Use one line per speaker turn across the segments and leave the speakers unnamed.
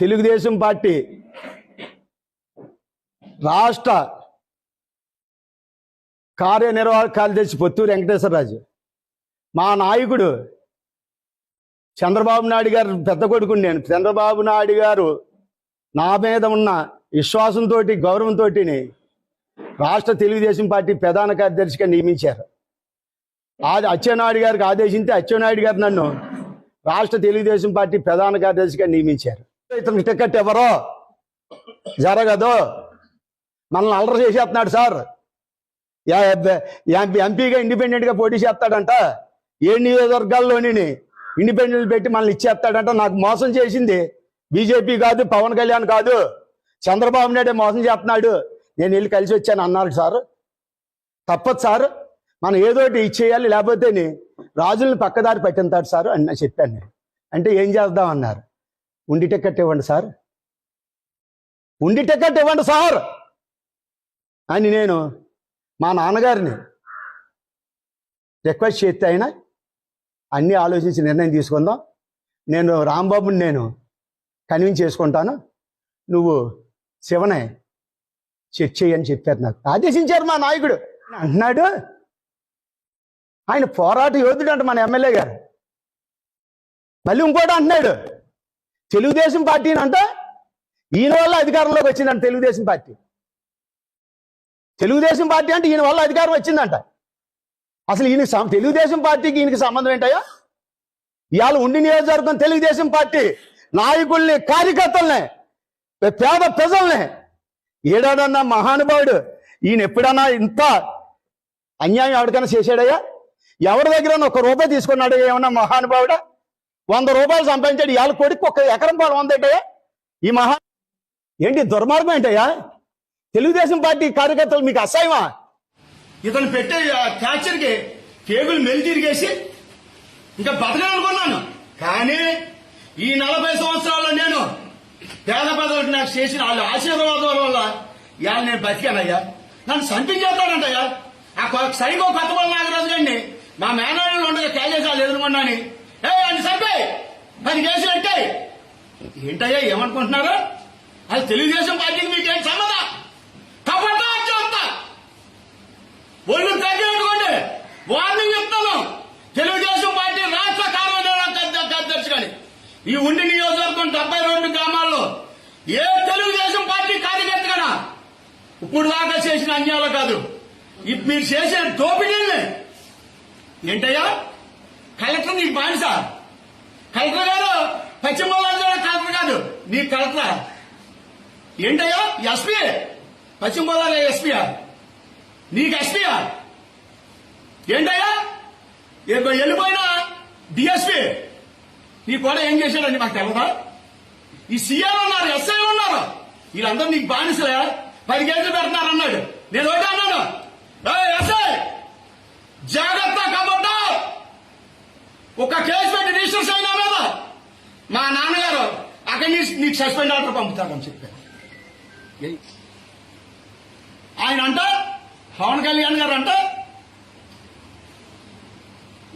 Telugu Desam party రాష్ట్ర కార్యనిర్వాహక కార్యదర్శి పొత్తూరు వెంకటేశ్వరరాజు. మా నాయకుడు చంద్రబాబు నాయుడు గారు పెద్ద కొడుకుని నేను. చంద్రబాబు నాయుడు గారు నా మీద ఉన్న విశ్వాసంతో గౌరవంతో రాష్ట్ర తెలుగుదేశం పార్టీ ప్రధాన కార్యదర్శిగా నియమించారు. అది అచ్చెన్నాయుడు గారికి ఆదేశించి అచ్చెన్నాయుడు గారు నన్ను రాష్ట్ర తెలుగుదేశం పార్టీ ప్రధాన కార్యదర్శిగా నియమించారు. ఇతనికి టికెట్ ఎవరో? జరగదు. మనల్ని అలర చేసేస్తున్నాడు సార్. యా- ఎంపీగా ఇండిపెండెంట్గా పోటీ చేస్తాడంట. ఏ నియోజకవర్గాల్లోని ఇండిపెండెంట్ పెట్టి మనల్ని ఇచ్చేస్తాడంట. నాకు మోసం చేసింది బీజేపీ కాదు పవన్ కళ్యాణ్ కాదు. చంద్రబాబు నాయుడే మోసం చేస్తున్నాడు. నేను వెళ్ళి కలిసి వచ్చాను అన్నారు సార్. తప్పదు సార్. మనం ఏదోటి ఇచ్చేయాలి లేకపోతే రాజుల్ని పక్కదారి పట్టింతాడు సార్ అని చెప్పాను అంటే ఏం చేద్దాం అన్నారు. ఉండి టికెట్ ఇవ్వండి సార్. ఉండి టికెట్ ఇవ్వండి సార్. అని నేను మా నాన్నగారిని రిక్వెస్ట్ చేస్తే అయినా అన్నీ ఆలోచించి నిర్ణయం తీసుకుందాం. నేను రాంబాబుని నేను కన్విన్స్ చేసుకుంటాను. నువ్వు శివనే చెక్ చేయని చెప్పారు నాకు. ఆదేశించారు మా నాయకుడు. అంటున్నాడు. ఆయన పోరాట యోధుడు అంట మన ఎమ్మెల్యే గారు. మళ్ళీ ఇంకోటి అంటున్నాడు. తెలుగుదేశం పార్టీని అంట ఈయన వల్ల అధికారంలోకి వచ్చిందంట తెలుగుదేశం పార్టీ. తెలుగుదేశం పార్టీ అంటే ఈయన వల్ల అధికారం వచ్చిందంట. అసలు ఈయన తెలుగుదేశం పార్టీకి ఈయనకి సంబంధం ఏంటయ్యా? ఇవాళ ఉండి నియోజకవర్గం తెలుగుదేశం పార్టీ నాయకుల్ని కార్యకర్తల్ని పేద ప్రజల్ని ఏడాడన్నా మహానుభావుడు ఈయన ఎప్పుడన్నా ఇంత అన్యాయం ఎవరికైనా చేశాడయ్యా? ఎవరి దగ్గర ఒక రూపాయి తీసుకున్నాడు ఏమన్నా మహానుభావుడా? వంద రూపాయలు సంపాదించాడు. ఇవాళ కొడుకు ఒక ఎకరం పొలం ఉందేటయ్యా ఈ మహా ఏంటి దుర్మార్గం ఏంటయ్యా? తెలుగుదేశం పార్టీ కార్యకర్తలు మీకు అసహ్యమా? ఇతను పెట్టే క్యాచర్కి కేబుల్ మెలి తిరిగేసి ఇంకా బతకాలనుకున్నాను. కానీ ఈ నలభై సంవత్సరాల్లో నేను పేద పేదలకు నాకు చేసిన వాళ్ళ ఆశీర్వాదాల వల్ల ఇవాళ నేను బతికానయ్యా. నన్ను సంపించేస్తాడంటయ్యా ఆ సైకో కొత్త నాగరాజు గారిని మా మేనవాళ్ళు ఉండగా క్యాజేసాలు ఎదుర్కొన్నాను. ఏ అని చేసినట్టే ఏంటయ్యా ఏమనుకుంటున్నారు? అది తెలుగుదేశం పార్టీకి మీకు ఏం సమ్మదా తప్పట్టా చెప్తా ఒళ్ళు తగ్గించుకోండి వార్నింగ్ చెప్తాను. తెలుగుదేశం పార్టీ రాష్ట్ర కార్యదర్శి కానీ ఈ ఉండి నియోజకవర్గం డెబ్బై రెండు గ్రామాల్లో ఏ తెలుగుదేశం పార్టీ కార్యకర్త కదా ఇప్పుడు దాకా చేసిన అన్యాయాలు కాదు. ఇప్పుడు మీరు చేసే దోపిడీల్ని ఏంటయ్యా? కలెక్టర్ నీకు బానిస. కలెక్టర్ గారు పశ్చిమ గోదావరి జిల్లా కలెక్టర్ కాదు. నీ కలెక్టర్ ఏంటయ్యో? ఎస్పీ? పశ్చిమ గోదావరి ఎస్పీయా నీకు ఎస్పీయా ఏంటయ్యా? వెళ్ళిపోయినా డిఎస్పీ? నీ కూడా ఏం చేశాడండి మాకు తెలదా ఈ సీఎం ఉన్నారు ఎస్ఐ ఉన్నారు. వీళ్ళందరూ నీకు బానిసలే. పది కేసులు పెడుతున్నారు అన్నాడు. నేను ఒకటి అన్నాను. "ఏయ్, ఎస్ఐ! జాగ్రత్త కాబట్టి ఒక కేసు పెట్టి రిజిస్టర్ అయినా మా నాన్నగారు అక్కడి నుంచి నీకు సస్పెండ్ ఆర్డర్ పంపుతాడని చెప్పారు. ఆయన అంట పవన్ కళ్యాణ్ గారు అంట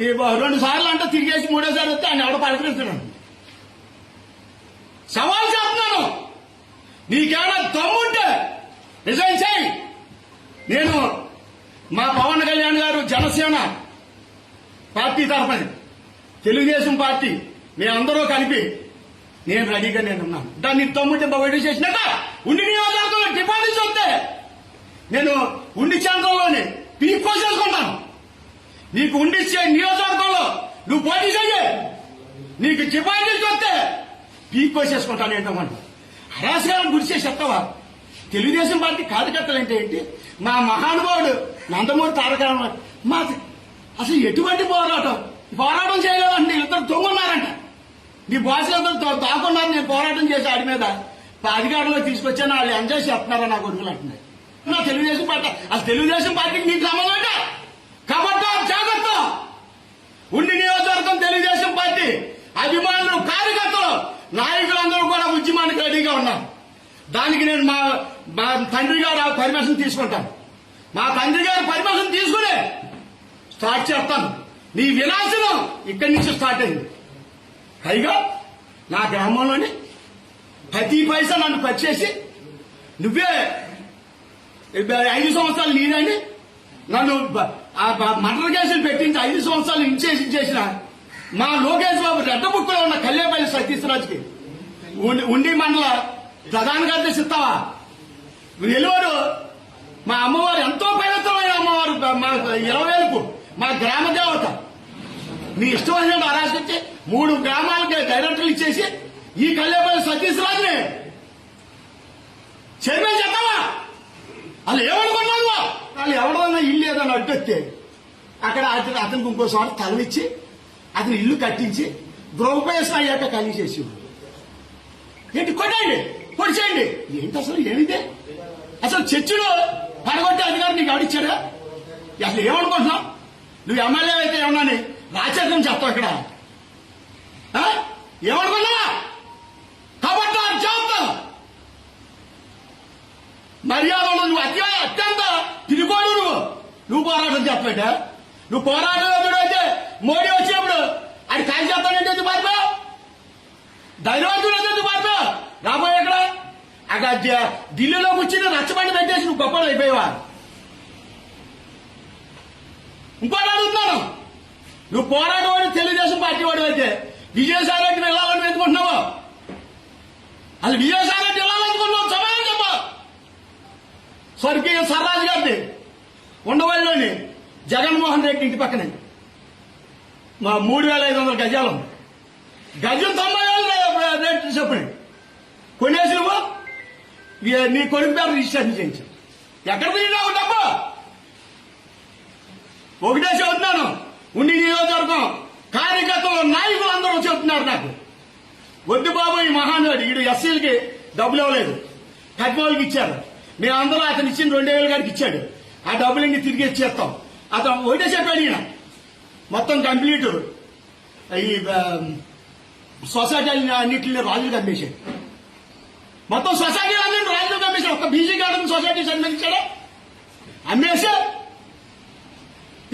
ఈ రెండు సార్లు అంటే తిరిగేసి మూడోసారి వస్తే ఆయన ఎవడో పలకరిస్తున్నాడు. సవాల్ చేస్తున్నాను. నీకేమైనా దమ్ముంటే రిజైన్ చేయి. నేను మా పవన్ కళ్యాణ్ గారు జనసేన పార్టీ తరఫున తెలుగుదేశం పార్టీ మేమందరూ కలిపి నేను రెడీగా నేను ఉన్నాను. దాన్ని తమ్ముంటే బయట చేసినాక ఉండి నియోజకవర్గంలో డిపాజిట్స్ వస్తే నేను ఉండి కేంద్రంలోనే పీక్కోసేసుకుంటాను నీకు ఉండిచ్చే నియోజకవర్గంలో నువ్వు పోటీ చెయ్యి. నీకు డిపాజిట్ వస్తే పీక్కోసేసుకుంటాను ఏంటమ్మంట హరాసగాలను గురి చేసి చెప్తావా? తెలుగుదేశం పార్టీ కార్యకర్తలు అంటే ఏంటి? మా మహానుభావుడు నందమూరి తారక మా అసలు ఎటువంటి పోరాటం? పోరాటం చేయలేదండి నీ బాసులందరూ తాకుండా నేను పోరాటం చేసి ఆడి మీద అధికారంలో తీసుకొచ్చాను వాళ్ళు ఎంజాయ్ చేస్తున్నారా నా కొడుకులు అంటున్నాయి. నా తెలుగుదేశం పార్టీ అసలు తెలుగుదేశం పార్టీకి నీకు సంబంధం కాబట్టి జాగ్రత్త! ఉండి నియోజకవర్గం తెలుగుదేశం పార్టీ అభిమానులు కార్యకర్తలు నాయకులందరూ కూడా ఉద్యమానికి రెడీగా ఉన్నారు. దానికి నేను మా మా తండ్రి గారు ఆ పర్మిషన్ తీసుకుంటాను. మా తండ్రి గారు పర్మిషన్ తీసుకునే స్టార్ట్ చేస్తాను. నీ వినాశనం ఇక్కడి నుంచి స్టార్ట్ అయింది. పైగా నా గ్రామంలోని
ప్రతి పైసా నన్ను పచ్చేసి నువ్వే ఐదు సంవత్సరాలు నేనండి నన్ను బ- ఆ కేసులు పెట్టించి ఐదు సంవత్సరాలు ఇంచేసి ఇచ్చేసిన మా లోకేష్ బాబు రెడ్డబుక్కులో ఉన్న కళ్యాణపల్లి సతీశ్వరాజుకి ఉండి- ఉండి మండల ప్రధాన కార్యదర్శి ఇస్తావా? వెలువరు మా అమ్మవారు ఎంతో పవిత్రమైన అమ్మవారు మా ఇరవై వేలకు మా గ్రామ దేవత. నీ ఇష్టం వచ్చినట్టు అరాశించి మూడు గ్రామాలకి డైరెక్టర్లు ఇచ్చేసి ఈ కళ్యాపల్లి సతీష్ రాజుని చైర్మన్ చెప్పవా వాళ్ళు ఏమనుకున్నావు వాళ్ళు? ఎవడన్నా ఇల్లు ఏదన్నా అడ్డొస్తే అక్కడ అతను అతనికి ఇంకోసారి తలనిచ్చి అతని ఇల్లు కట్టించి గృహప్రవేశం అయ్యాక ఖాళీ చేసి ఏంటి కొట్టండి పొడిచేయండి. ఏంటి అసలు ఏమిదే? అసలు చర్చిలో పడగొట్టే అధికారం నీకు ఎవడిచ్చాడా అసలు ఏమనుకుంటున్నావు? నువ్వు ఎమ్మెల్యే అయితే ఏమన్నాని? రాచకం చెప్తావు ఇక్కడ ఏమనుకున్నా ఏమనుకున్నావా? కాబట్టి చెప్తా మర్యాద నువ్వు అత్య అత్యంత తిరిగోడు నువ్వు. నువ్వు పోరాటం చెప్పేట. నువ్వు పోరాటం ఎప్పుడు అయితే మోడీ వచ్చినప్పుడు అది కాల్ చేస్తానంటే ఎందుకు పారిపో ధైర్యవంతుడు ఎందుకు పారిపో రాబోయే ఇక్కడ అక్కడ ఢిల్లీలో కూర్చుని రచ్చబండి పెట్టేసి నువ్వు గొప్పలు అయిపోయేవా? ఇంకోటి అడుగుతున్నాను. నువ్వు పోరాటవాడు తెలుగుదేశం పార్టీ వాడు అయితే విజయసాయి రెడ్డి వెళ్ళాలని ఎందుకుంటున్నావు? అసలు విజయసాయి రెడ్డి వెళ్ళాలనుకున్నావు సమాధానం చెప్ప. స్వర్గీయ సర్రాజు గారిని ఉండవల్లిలోని జగన్మోహన్ రెడ్డి ఇంటి పక్కనే. మా మూడు వేల ఐదు వందల గజాలు గజం తొంభై వేల రేట్లు చెప్పండి కొనేసి నువ్వు నీ కొడుకు పేరు రిజిస్ట్రేషన్ చేయించు. ఎక్కడ తిరిగినావు డబ్బు? ఒకటే చెబుతున్నాను ఉండి నియోజకవర్గం కార్యకర్తలు నాయకులు అందరూ చెప్తున్నారు నాకు. వద్దు బాబు ఈ మహానుడు ఈడు ఎస్సీలకి డబ్బులు ఇవ్వలేదు. కట్నోళ్ళకి ఇచ్చారు. మేమందరూ అతను ఇచ్చిన రెండు వేలు గారికి ఇచ్చాడు. ఆ డబ్బులు ఇంక తిరిగి ఇచ్చేస్తాం. అతను ఒకటే చెప్పాడు ఈయన. మొత్తం కంప్లీట్. ఈ సొసైటీ అన్నింటిని రాజులు కమ్మేశాడు. మొత్తం సొసైటీ అన్నింటి రాజులు కమ్మేశాడు. ఒక బీజీ గార్డెన్ సొసైటీ సంబంధించాడు అమ్మేశాడు.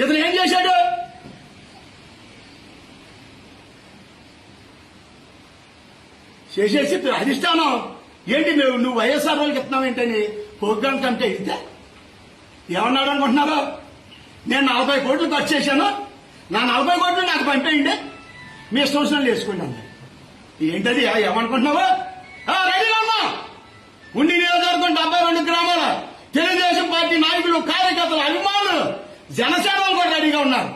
ఇతను ఏం చేశాడు? చేసేసి అధిష్టానం ఏంటి నువ్వు నువ్వు వైఎస్ఆర్ వాళ్ళకి ఇస్తున్నావు ఏంటని ప్రోగ్రామ్ కంటే ఇస్తే ఏమన్నాడు అనుకుంటున్నారు? నేను నలభై కోట్లు ఖర్చు చేశాను. నా నలభై కోట్లు నాకు పంపేయండి. మీ సూచనలు వచ్చిన అన్నారు ఏంటది? ఏమనుకుంటున్నావు? ఆ, అమ్మా. ఉండి నియోజకవర్గం డెబ్బై రెండు గ్రామాల తెలుగుదేశం పార్టీ నాయకులు కార్యకర్తలు అభిమానులు జనసేన వాళ్ళు కూడా రెడీగా ఉన్నారు.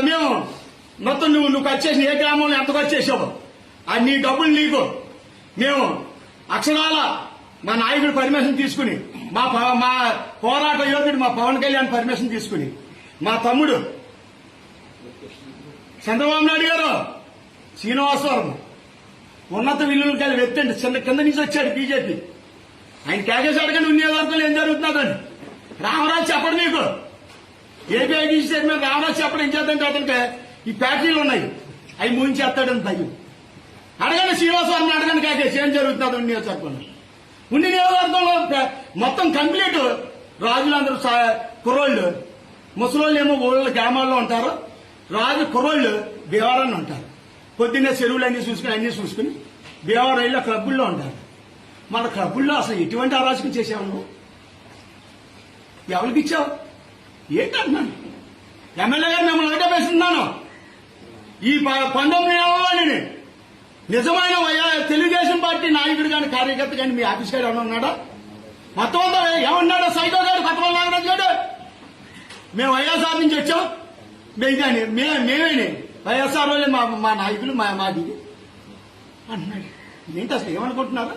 మేము మొత్తం నువ్వు నువ్వు ఖర్చు చేసిన ఏ గ్రామంలో ఎంత ఖర్చు చేసావు? ఆ నీ డబ్బులు నీకు. మేము అక్షరాల మా నాయకుడు పర్మిషన్ తీసుకుని మా మా పోరాట యోధుడు మా పవన్ కళ్యాణ్ పర్మిషన్ తీసుకుని మా తమ్ముడు చంద్రబాబు నాయుడు గారు శ్రీనివాసవరం ఉన్నత విలువలు కలిసి వెత్తండి చిన్న కింద నుంచి వచ్చాడు బీజేపీ. ఆయన కేకేశాడు కానీ నియోజకవర్గంలో ఏం జరుగుతున్నదని రామరాజు చెప్పడు నీకు. ఏపీ చైర్మన్ రామరాజు చెప్పడం ఏం చేద్దాం కాదంటే ఈ ఫ్యాక్టరీలు ఉన్నాయి. అవి మూయించేస్తాడని భయం. అడగండి శ్రీనివాసవారిని అడగండి కాకేసి ఏం జరుగుతుంది ఉండి నియోజకవర్గంలో. ఉండి నియోజకవర్గంలో మొత్తం కంప్లీట్ రాజులందరూ కుర్రోళ్ళు. ముసలోళ్ళు ఏమో ఊళ్ళో గ్రామాల్లో ఉంటారు. రాజు కుర్రోళ్ళు భీమవరాన్ని ఉంటారు. పొద్దున్నే చెరువులు అన్ని చూసుకుని అన్ని చూసుకుని భీమవరం ఇళ్ళ క్లబ్బుల్లో ఉంటారు. మన క్లబ్బుల్లో అసలు ఎటువంటి అరాచకం చేసావు నువ్వు? ఎవరికి ఇచ్చావు? ఏంటన్నాను ఎమ్మెల్యే గారు మిమ్మల్ని ఒకటే పేస్తున్నాను ఈ పంతొమ్మిది నెలలో నేను నిజమైన తెలుగుదేశం పార్టీ నాయకుడు కానీ కార్యకర్త కానీ మీ ఆఫీస్ గారు ఏమన్నా ఉన్నాడా? మొత్తం ఏమన్నాడు సైకో గారు కొత్త నాగరాజు గారు? మేము వైఎస్ఆర్ నుంచి వచ్చాం. మేము కానీ మే మేమేని. వైఎస్ఆర్ వాళ్ళే మా మా నాయకులు మా మాది అంటున్నాడు. ఏంటి అసలు ఏమనుకుంటున్నారు?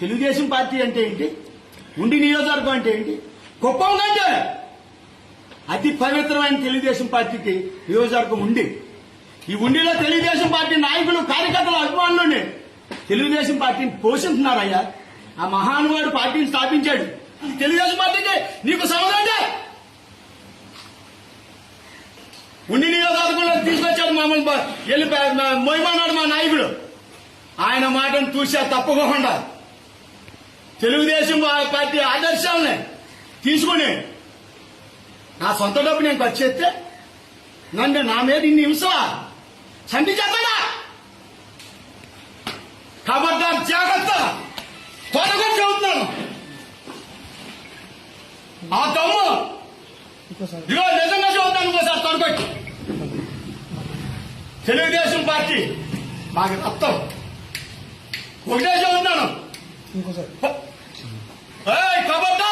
తెలుగుదేశం పార్టీ అంటే ఏంటి? ఉండి నియోజకవర్గం అంటే ఏంటి? కుప్పం కంటే అతి పవిత్రమైన తెలుగుదేశం పార్టీకి నియోజకవర్గం ఉండి ఈ ఉండిలో తెలుగుదేశం పార్టీ నాయకులు కార్యకర్తలు అభిమానులు తెలుగుదేశం పార్టీని పోషిస్తున్నారయ్యా ఆ మహానుభావుడు పార్టీని స్థాపించాడు. తెలుగుదేశం పార్టీకి నీకు సమాధానం ఉండి నియోజకవర్గంలో తీసుకొచ్చాడు మమ్మల్ని వెళ్ళి మొయమన్నాడు మా నాయకుడు. ఆయన మాటను చూసా తప్పకుండా తెలుగుదేశం పార్టీ ఆదర్శాలని తీసుకుని నా సొంత డబ్బు నేను ఖర్చు చేస్తే నన్ను నా మీద ఇన్ని హింస చండి చేస్తాడా కాబట్టి జాగ్రత్త. త్వరగా చెబుతున్నాను. ఆ తమ్ము ఇగో నిజంగా చెబుతాను ఇంకోసారి తొడగొట్టి తెలుగుదేశం పార్టీ మాకు రక్తం. ఒకటే చెబుతున్నాను. కాబట్టి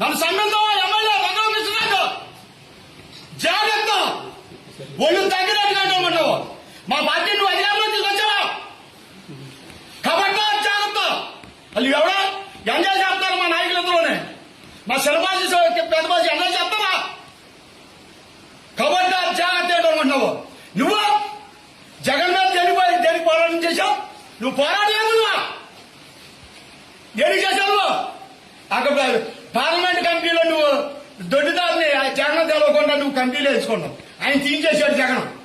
నన్ను సంఘంతో ఎమ్మెల్యే రంగం జాగ్రత్త. ఒళ్ళు తగ్గ మా పార్టీ నువ్వు అధికారంలో తీసుకొచ్చావా? కబడ్డా జాగ్రత్త. వాళ్ళు ఎవడా? ఎంజాయ్ చేస్తారు మా నాయకులందరూనే. మా శిలబాజీ పెద్ద బాజీ ఎంజాయ్ చేస్తావా కబడ్డా జాగ్రత్త ఏంటనుకుంటున్నావు నువ్వు జగన్ మీద దేనిపోయి దేనికి పోరాటం చేశావు? నువ్వు పోరాడలేదు నువ్వు? దేనికి చేశావు అక్కడ పార్లమెంట్ కమిటీలో నువ్వు దొడ్డిదారిని జగన్ తెలవకుండా నువ్వు కమిటీలో వేసుకున్నావు. ఆయన తీయించేశాడు జగన్.